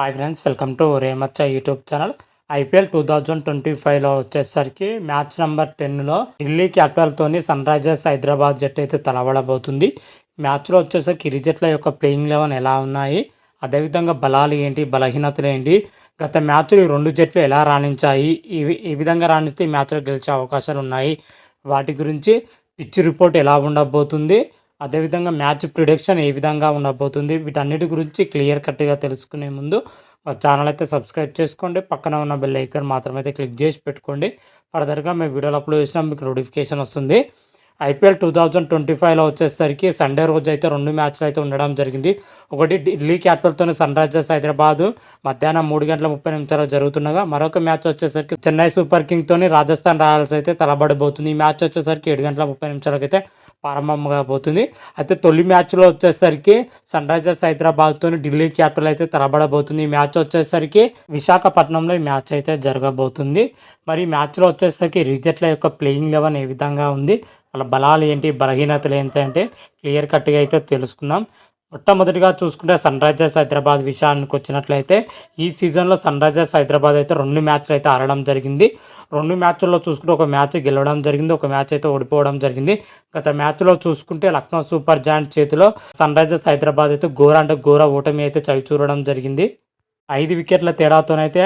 Hi friends welcome to రేమచ్చ YouTube channel IPL two thousand twenty ఫైవ్లో వచ్చేసరికి match number టెన్లో ఢిల్లీ క్యాపిటల్తోని సన్ రైజర్స్ హైదరాబాద్ జట్టు అయితే తలబడబోతుంది మ్యాచ్లో వచ్చేసరికి ఇరు జట్ల యొక్క ప్లేయింగ్ లెవెన్ ఎలా ఉన్నాయి? అదేవిధంగా బలాలు ఏంటి? బలహీనతలు ఏంటి? గత మ్యాచ్లు రెండు జట్లు ఎలా రాణించాయి? ఇవి ఈ విధంగా రాణిస్తే ఈ మ్యాచ్లో గెలిచే అవకాశాలు ఉన్నాయి. వాటి గురించి పిచ్ రిపోర్ట్ ఎలా ఉండబోతుంది? అదేవిధంగా మ్యాచ్ ప్రిడిక్షన్ ఏ విధంగా ఉండబోతుంది వీటన్నిటి గురించి క్లియర్ కట్గా తెలుసుకునే ముందు మా ఛానల్ అయితే సబ్స్క్రైబ్ చేసుకోండి. పక్కన ఉన్న బెల్ ఐకన్ మాత్రమైతే క్లిక్ చేసి పెట్టుకోండి. ఫర్దర్గా మేము వీడియోలు అప్లోడ్ చేసినా మీకు నోటిఫికేషన్ వస్తుంది. ఐపీఎల్ టూ థౌజండ్ ట్వంటీ ఫైవ్లో వచ్చేసరికి సండే రోజు అయితే రెండు మ్యాచ్లు అయితే ఉండడం జరిగింది. ఒకటి ఢిల్లీ క్యాపిటల్తో సన్ రైజర్స్ హైదరాబాద్. మధ్యాహ్నం మూడు గంటల ముప్పై నిమిషాలు జరుగుతుండగా మరొక మ్యాచ్ వచ్చేసరికి చెన్నై సూపర్ కింగ్తోని రాజస్థాన్ రాయల్స్ అయితే తలబడబోతుంది ఈ మ్యాచ్ వచ్చేసరికి ఏడు గంటల ముప్పై నిమిషాలకైతే అయితే ప్రారంభంగా పోతుంది. అయితే తొలి మ్యాచ్లో వచ్చేసరికి సన్ రైజర్స్ హైదరాబాద్తో ఢిల్లీ క్యాపిటల్ అయితే తరబడబోతుంది. ఈ మ్యాచ్ వచ్చేసరికి విశాఖపట్నంలో ఈ మ్యాచ్ అయితే జరగబోతుంది. మరి మ్యాచ్లో వచ్చేసరికి రిజెట్ల యొక్క ప్లేయింగ్ లెవెన్ ఏ విధంగా ఉంది? వాళ్ళ బలాలు ఏంటి? బలహీనతలు ఏంటి అంటే క్లియర్ కట్గా అయితే తెలుసుకుందాం. మొట్టమొదటిగా చూసుకుంటే సన్ రైజర్స్ హైదరాబాద్ విషయానికి వచ్చినట్లయితే ఈ సీజన్లో సన్ రైజర్స్ హైదరాబాద్ అయితే రెండు మ్యాచ్లు అయితే ఆడడం జరిగింది. రెండు మ్యాచ్ల్లో చూసుకుంటే ఒక మ్యాచ్ గెలవడం జరిగింది ఒక మ్యాచ్ అయితే ఓడిపోవడం జరిగింది. గత మ్యాచ్లో చూసుకుంటే లక్నో సూపర్ జాయింట్ చేతిలో సన్ రైజర్స్ హైదరాబాద్ అయితే ఘోర అంటే ఘోర ఓటమి అయితే చవి చూడడం జరిగింది. ఐదు వికెట్ల తేడాతోనైతే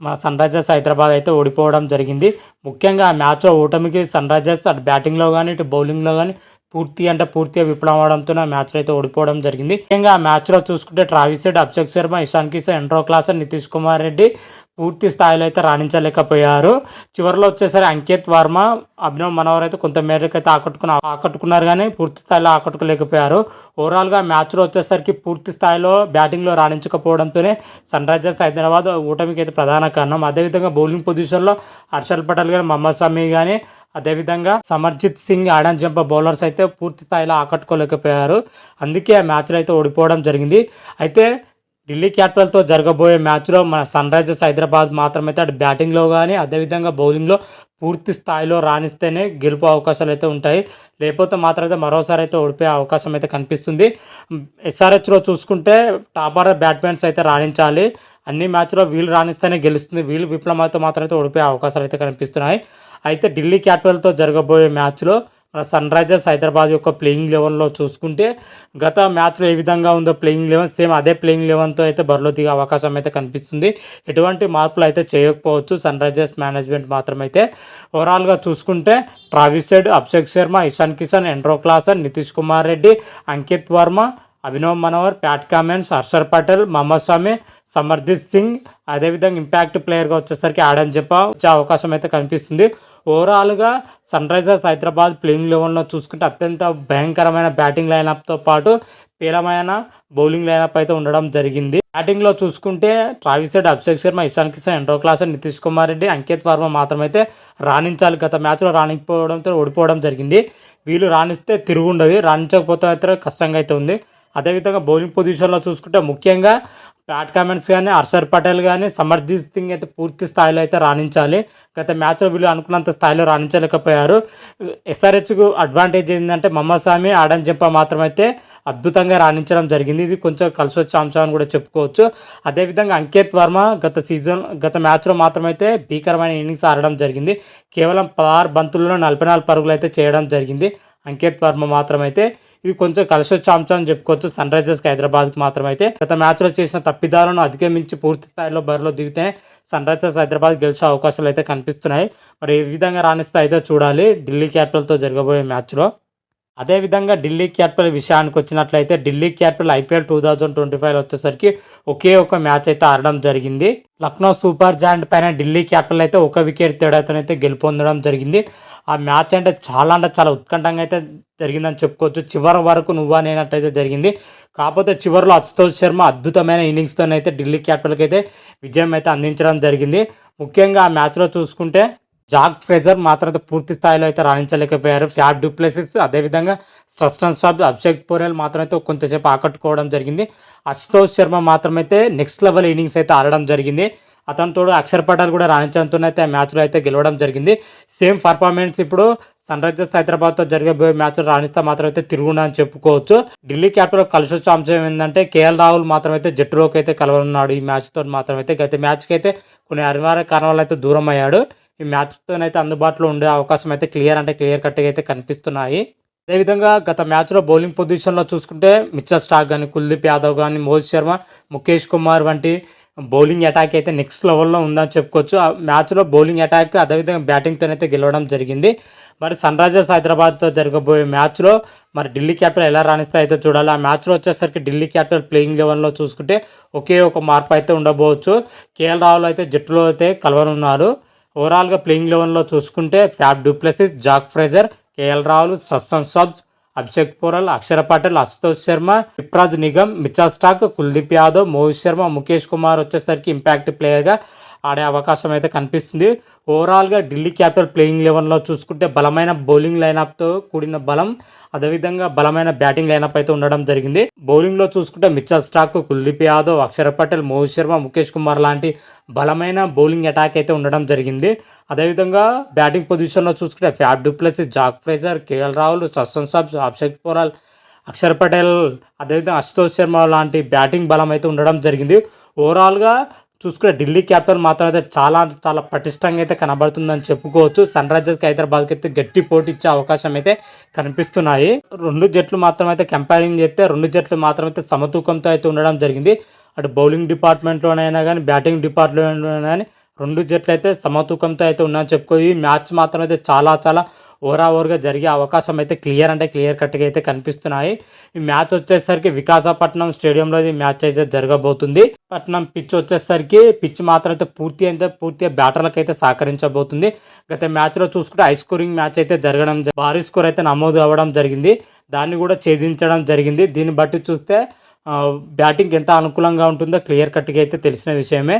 మన సన్ రైజర్స్ హైదరాబాద్ అయితే ఓడిపోవడం జరిగింది. ముఖ్యంగా ఆ మ్యాచ్లో ఓటమికి సన్ రైజర్స్ అటు బ్యాటింగ్లో కానీ ఇటు బౌలింగ్లో కానీ పూర్తి అంటే పూర్తిగా విఫలం అవడంతో ఆ మ్యాచ్లో అయితే ఓడిపోవడం జరిగింది. ముఖ్యంగా ఆ మ్యాచ్లో చూసుకుంటే ట్రావిస్ హెడ్ అభిషేక్ శర్మ ఇషాన్ కిషన్ ఎండ్రో క్లాసర్ నితీష్ కుమార్ రెడ్డి పూర్తి స్థాయిలో అయితే రాణించలేకపోయారు. చివరిలో వచ్చేసరి అంకిత్ వర్మ అభినవ్ మనోహర్ అయితే కొంత మేరకు అయితే ఆకట్టుకున్న ఆకట్టుకున్నారు కానీ పూర్తి స్థాయిలో ఆకట్టుకోలేకపోయారు. ఓవరాల్గా మ్యాచ్లో వచ్చేసరికి పూర్తి స్థాయిలో బ్యాటింగ్లో రాణించకపోవడంతోనే సన్ రైజర్స్ హైదరాబాద్ ఓటమికి అయితే ప్రధాన కారణం. అదేవిధంగా బౌలింగ్ పొజిషన్లో హర్షల్ పటేల్ కానీ మహమ్మద్ షమీ కానీ అదేవిధంగా Simarjeet Singh Adam Zampa bowlers అయితే పూర్తి స్థాయిలో ఆకట్టుకోలేకపోయారు. అందుకే ఆ మ్యాచ్లో అయితే ఓడిపోవడం జరిగింది. అయితే ఢిల్లీ క్యాపిటల్తో జరగబోయే మ్యాచ్లో మన సన్ రైజర్స్ హైదరాబాద్ మాత్రమైతే అటు బ్యాటింగ్లో కానీ అదేవిధంగా బౌలింగ్లో పూర్తి స్థాయిలో రాణిస్తేనే గెలుపు అవకాశాలు అయితే ఉంటాయి. లేకపోతే మాత్రం అయితే మరోసారి అయితే ఓడిపోయే అవకాశం అయితే కనిపిస్తుంది ఎస్ఆర్హెచ్లో చూసుకుంటే టాప్ ఆర్డర్ బ్యాట్మెన్స్ అయితే రాణించాలి. అన్ని మ్యాచ్లో వీళ్ళు రాణిస్తేనే గెలుస్తుంది. వీళ్ళు విప్లవంతో మాత్రం అయితే ఓడిపోయే అవకాశాలు అయితే కనిపిస్తున్నాయి. అయితే ఢిల్లీ క్యాపిటల్తో జరగబోయే మ్యాచ్లో మన సన్ రైజర్స్ హైదరాబాద్ యొక్క ప్లేయింగ్ లెవెన్లో చూసుకుంటే గత మ్యాచ్లో ఏ విధంగా ఉందో ప్లేయింగ్ లెవెన్ సేమ్ అదే ప్లేయింగ్ లెవెన్తో అయితే బరిలో దిగే అవకాశం అయితే కనిపిస్తుంది. ఎటువంటి మార్పులు అయితే చేయకపోవచ్చు. సన్ రైజర్స్ మేనేజ్మెంట్ మాత్రమైతే. ఓవరాల్గా చూసుకుంటే Travis Head Abhishek Sharma Ishan Kishan ఎండ్రో Klaasen Nitish Kumar Reddy Ankit Varma Abhinav Manohar Pat Cummins Harshal Patel Mohammed Shami Simarjeet Singh. అదేవిధంగా ఇంపాక్ట్ ప్లేయర్గా వచ్చేసరికి ఆడన్ చెప్ప వచ్చే అవకాశం అయితే కనిపిస్తుంది. ఓవరాల్గా సన్ రైజర్స్ హైదరాబాద్ ప్లేయింగ్ లెవెల్లో చూసుకుంటే అత్యంత భయంకరమైన బ్యాటింగ్ లైనప్తో పాటు పేలమైన బౌలింగ్ లైనప్ అయితే ఉండడం జరిగింది. బ్యాటింగ్లో చూసుకుంటే ట్రావిస్ హెడ్ అభిషేక్ శర్మ ఇషాన్ కిషన్ ఎండ్రో క్లాస్ నితీష్ కుమార్ రెడ్డి అంకిత్ వర్మ మాత్రమైతే రాణించాలి. గత మ్యాచ్లో రాణించకపోవడంతో ఓడిపోవడం జరిగింది. వీళ్ళు రాణిస్తే తిరుగుండదు రాణించకపోతే అయితే కష్టంగా అయితే ఉంది. అదేవిధంగా బౌలింగ్ పొజిషన్లో చూసుకుంటే ముఖ్యంగా ప్యాట్ కామెంట్స్ కానీ హర్షర్ పటేల్ కానీ సమర్జిత్ సింగ్ అయితే పూర్తి స్థాయిలో అయితే రాణించాలి. గత మ్యాచ్లో వీళ్ళు అనుకున్నంత స్థాయిలో రాణించలేకపోయారు. ఎస్ఆర్హెచ్కు అడ్వాంటేజ్ ఏంటంటే మహమ్మద్ ఆడన్ జంప మాత్రమైతే అద్భుతంగా రాణించడం జరిగింది. ఇది కొంచెం కలిసి వచ్చే అంశం అని కూడా చెప్పుకోవచ్చు. అదేవిధంగా అంకిత్ వర్మ గత సీజన్ గత మ్యాచ్లో మాత్రమైతే భీకరమైన ఇన్నింగ్స్ ఆడడం జరిగింది. కేవలం పదహారు బంతుల్లో నలభై నాలుగు పరుగులు అయితే చేయడం జరిగింది. అంకిత్ వర్మ మాత్రమైతే ఇది కొంచెం కలిసి వచ్చే అంశం అని చెప్పుకోవచ్చు. సన్ రైజర్స్కి హైదరాబాద్కి మాత్రమైతే గత మ్యాచ్లో చేసిన తప్పిదాలను అధిగమించి పూర్తి స్థాయిలో బరిలో దిగితే సన్ రైజర్స్ హైదరాబాద్ గెలిచే అవకాశాలు అయితే కనిపిస్తున్నాయి. మరి ఏ విధంగా రాణిస్తే అయితే చూడాలి. ఢిల్లీ క్యాపిటల్తో జరగబోయే మ్యాచ్లో. అదేవిధంగా ఢిల్లీ క్యాపిటల్ విషయానికి వచ్చినట్లయితే Delhi capital IPL two thousand twenty five వచ్చేసరికి ఒకే ఒక మ్యాచ్ అయితే ఆడడం జరిగింది. లక్నో సూపర్ జాయింట్ పైన ఢిల్లీ క్యాపిటల్ అయితే ఒక వికెట్ తేడాతోనైతే గెలుపొందడం జరిగింది. ఆ మ్యాచ్ అంటే చాలా అంటే చాలా ఉత్కంఠంగా అయితే జరిగిందని చెప్పుకోవచ్చు. చివరి వరకు నువ్వా నేనట్టయితే జరిగింది. కాకపోతే చివరిలో అశుతోష్ శర్మ అద్భుతమైన ఇన్నింగ్స్తోనైతే ఢిల్లీ క్యాపిటల్కి అయితే విజయం అయితే అందించడం జరిగింది. ముఖ్యంగా ఆ మ్యాచ్లో చూసుకుంటే జాక్ ఫ్రేజర్ మాత్రం అయితే పూర్తి స్థాయిలో అయితే రాణించలేకపోయారు. ఫ్యాబ్ డూప్లెసిస్ అదేవిధంగా స్ట్రస్టన్ స్టాప్ అభిషేక్ పోరెల్ మాత్రం అయితే కొంతసేపు ఆకట్టుకోవడం జరిగింది. అశుతోష్ శర్మ మాత్రమైతే నెక్స్ట్ లెవెల్ ఇన్నింగ్స్ అయితే ఆడడం జరిగింది. అతనితోడు అక్షరపటాలు కూడా రాణించడంతో అయితే ఆ మ్యాచ్లో అయితే గెలవడం జరిగింది. సేమ్ పర్ఫార్మెన్స్ ఇప్పుడు సన్ రైజర్స్ హైదరాబాద్తో జరిగే మ్యాచ్లో రాణిస్తే మాత్రం అయితే తిరుగుండా అని చెప్పుకోవచ్చు. ఢిల్లీ క్యాపిటల్ కలిసి వచ్చే అంశం ఏంటంటే కేఎల్ రాహుల్ మాత్రం అయితే జట్టులోకి అయితే కలవనున్నాడు. ఈ మ్యాచ్తో మాత్రం అయితే గత మ్యాచ్కి అయితే కొన్ని అనివార్య కారణాలు అయితే దూరం అయ్యాడు. ఈ మ్యాచ్తోనైతే అందుబాటులో ఉండే అవకాశం అయితే క్లియర్ అంటే క్లియర్ కట్గా అయితే కనిపిస్తున్నాయి. అదేవిధంగా గత మ్యాచ్లో బౌలింగ్ పొజిషన్లో చూసుకుంటే మిచ్చర్ స్టాక్ కానీ కుల్దీప్ యాదవ్ కానీ మోహిత్ శర్మ ముఖేష్ కుమార్ వంటి బౌలింగ్ అటాక్ అయితే నెక్స్ట్ లెవెల్లో ఉందని చెప్పుకోవచ్చు. ఆ మ్యాచ్లో బౌలింగ్ అటాక్ అదేవిధంగా బ్యాటింగ్తోనైతే గెలవడం జరిగింది. మరి సన్ రైజర్స్ హైదరాబాద్తో జరగబోయే మ్యాచ్లో మరి ఢిల్లీ క్యాపిటల్ ఎలా రాణిస్తే అయితే చూడాలి. ఆ మ్యాచ్లో వచ్చేసరికి ఢిల్లీ క్యాపిటల్ ప్లేయింగ్ లెవెన్లో చూసుకుంటే ఒకే ఒక మార్పు అయితే ఉండబోవచ్చు. కేఎల్ రాహుల్ అయితే జట్టులో అయితే కలవనున్నారు. ఓవరాల్గా ప్లేయింగ్ లెవెన్లో చూసుకుంటే Faf du Plessis Jake Fraser KL Rahul సస్సన్ Stubbs Abhishek Porel Axar Patel Ashutosh Sharma Vipraj Nigam Mitchell Starc Kuldeep Yadav Mohit Sharma Mukesh Kumar వచ్చేసరికి ఇంపాక్ట్ ప్లేయర్గా ఆడే అవకాశం అయితే కనిపిస్తుంది. ఓవరాల్గా ఢిల్లీ క్యాపిటల్ ప్లేయింగ్ లెవెన్లో చూసుకుంటే బలమైన బౌలింగ్ లైనప్తో కూడిన బలం అదేవిధంగా బలమైన బ్యాటింగ్ లైనప్ అయితే ఉండడం జరిగింది. బౌలింగ్లో చూసుకుంటే మిచ్చల్ స్టాక్ కుల్దీప్ యాదవ్ అక్షర పటేల్ మోహిత్ శర్మ ముఖేష్ కుమార్ లాంటి బలమైన బౌలింగ్ అటాక్ అయితే ఉండడం జరిగింది. అదేవిధంగా బ్యాటింగ్ పొజిషన్లో చూసుకుంటే Faf du Plessis Jake Fraser KL Rahul సస్సన్ Stubbs Abhishek Porel Axar Patel అదేవిధంగా అశుతోష్ శర్మ లాంటి బ్యాటింగ్ బలం అయితే ఉండడం జరిగింది. ఓవరాల్గా చూసుకుంటే ఢిల్లీ క్యాపిటల్ మాత్రం అయితే చాలా చాలా పటిష్టంగా అయితే కనబడుతుందని చెప్పుకోవచ్చు. సన్ రైజర్స్కి హైదరాబాద్కి అయితే గట్టి పోటీ ఇచ్చే అవకాశం అయితే కనిపిస్తున్నాయి. రెండు జట్లు మాత్రం అయితే కంపేరింగ్ చేస్తే రెండు జట్లు మాత్రం అయితే సమతూకంతో అయితే ఉండడం జరిగింది. అటు బౌలింగ్ డిపార్ట్మెంట్లోనైనా కానీ బ్యాటింగ్ డిపార్ట్మెంట్లోనైనా కానీ రెండు జట్లు అయితే సమతూకంతో అయితే ఉన్నాయని చెప్పుకో ఈ మ్యాచ్ మాత్రం అయితే చాలా చాలా ఓవర్ ఓవర్గా జరిగే అవకాశం అయితే క్లియర్ అంటే క్లియర్ కట్గా అయితే కనిపిస్తున్నాయి. ఈ మ్యాచ్ వచ్చేసరికి వికాసపట్నం స్టేడియంలో ఈ మ్యాచ్ అయితే జరగబోతుంది. పట్నం పిచ్ వచ్చేసరికి పిచ్ మాత్రం అయితే పూర్తి అయితే పూర్తిగా బ్యాటర్లకు అయితే సహకరించబోతుంది. గత మ్యాచ్లో చూసుకుంటే హై స్కోరింగ్ మ్యాచ్ అయితే జరగడం భారీ స్కోర్ అయితే నమోదు అవ్వడం జరిగింది. దాన్ని కూడా ఛేదించడం జరిగింది. దీన్ని బట్టి చూస్తే బ్యాటింగ్ ఎంత అనుకూలంగా ఉంటుందో క్లియర్ కట్గా అయితే తెలిసిన విషయమే.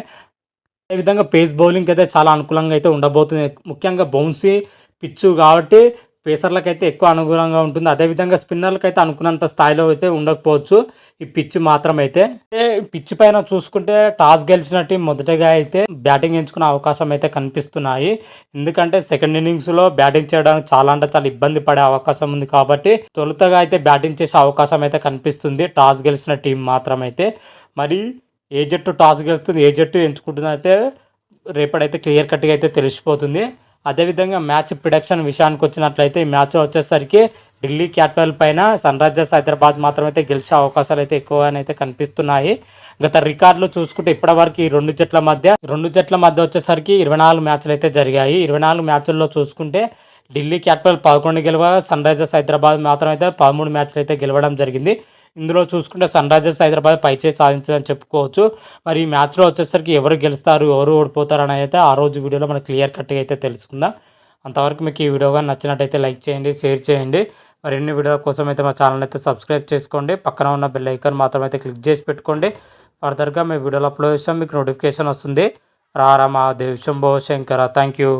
అదేవిధంగా పేస్ బౌలింగ్ అయితే చాలా అనుకూలంగా అయితే ఉండబోతుంది. ముఖ్యంగా బౌన్సీ పిచ్చు కాబట్టి పేసర్లకు అయితే ఎక్కువ అనుగుణంగా ఉంటుంది. అదేవిధంగా స్పిన్నర్లకు అయితే అనుకున్నంత స్థాయిలో అయితే ఉండకపోవచ్చు. ఈ పిచ్ మాత్రం అయితే పిచ్ పైన చూసుకుంటే టాస్ గెలిచిన టీం మొదటగా అయితే బ్యాటింగ్ ఎంచుకునే అవకాశం అయితే కనిపిస్తున్నాయి. ఎందుకంటే సెకండ్ ఇన్నింగ్స్లో బ్యాటింగ్ చేయడానికి చాలా అంటే చాలా ఇబ్బంది పడే అవకాశం ఉంది కాబట్టి తొలుతగా అయితే బ్యాటింగ్ చేసే అవకాశం అయితే కనిపిస్తుంది టాస్ గెలిచిన టీం మాత్రం అయితే మరి ఏ జట్టు టాస్ గెలుస్తుంది ఏ జట్టు ఎంచుకుంటుంది అయితే రేపడైతే క్లియర్ కట్గా అయితే తెలిసిపోతుంది. అదేవిధంగా మ్యాచ్ ప్రిడక్షన్ విషయానికి వచ్చినట్లయితే ఈ మ్యాచ్ వచ్చేసరికి ఢిల్లీ క్యాపిటల్ పైన సన్ రైజర్స్ హైదరాబాద్ మాత్రమైతే గెలిచే అవకాశాలు అయితే ఎక్కువగానైతే కనిపిస్తున్నాయి. గత రికార్డులు చూసుకుంటే ఇప్పటివరకు ఈ రెండు జట్ల మధ్య రెండు జట్ల మధ్య వచ్చేసరికి ఇరవై నాలుగు మ్యాచ్లు అయితే జరిగాయి. ఇరవై నాలుగు మ్యాచ్ల్లో చూసుకుంటే ఢిల్లీ క్యాపిటల్ పదకొండు గెలవ సన్ రైజర్స్ హైదరాబాద్ మాత్రం అయితే పదమూడు మ్యాచ్లు అయితే గెలవడం జరిగింది. ఇందులో చూసుకుంటే సన్ రైజర్స్ హైదరాబాద్ పైచే సాధించదని చెప్పుకోవచ్చు. మరి ఈ మ్యాచ్లో వచ్చేసరికి ఎవరు గెలుస్తారు ఎవరు ఓడిపోతారు అని అయితే ఆ రోజు వీడియోలో మనం క్లియర్ కట్గా అయితే తెలుసుకుందాం. అంతవరకు మీకు ఈ వీడియో కానీ నచ్చినట్టయితే లైక్ చేయండి షేర్ చేయండి. మరిన్ని వీడియోల కోసం అయితే మా ఛానల్ అయితే సబ్స్క్రైబ్ చేసుకోండి. పక్కన ఉన్న బెల్ ఐకాన్ మాత్రం అయితే క్లిక్ చేసి పెట్టుకోండి. ఫర్దర్గా మీ వీడియోలో అప్లోడ్ చేసాం మీకు నోటిఫికేషన్ వస్తుంది. రారా Mahadev Shambho Shankara thank you.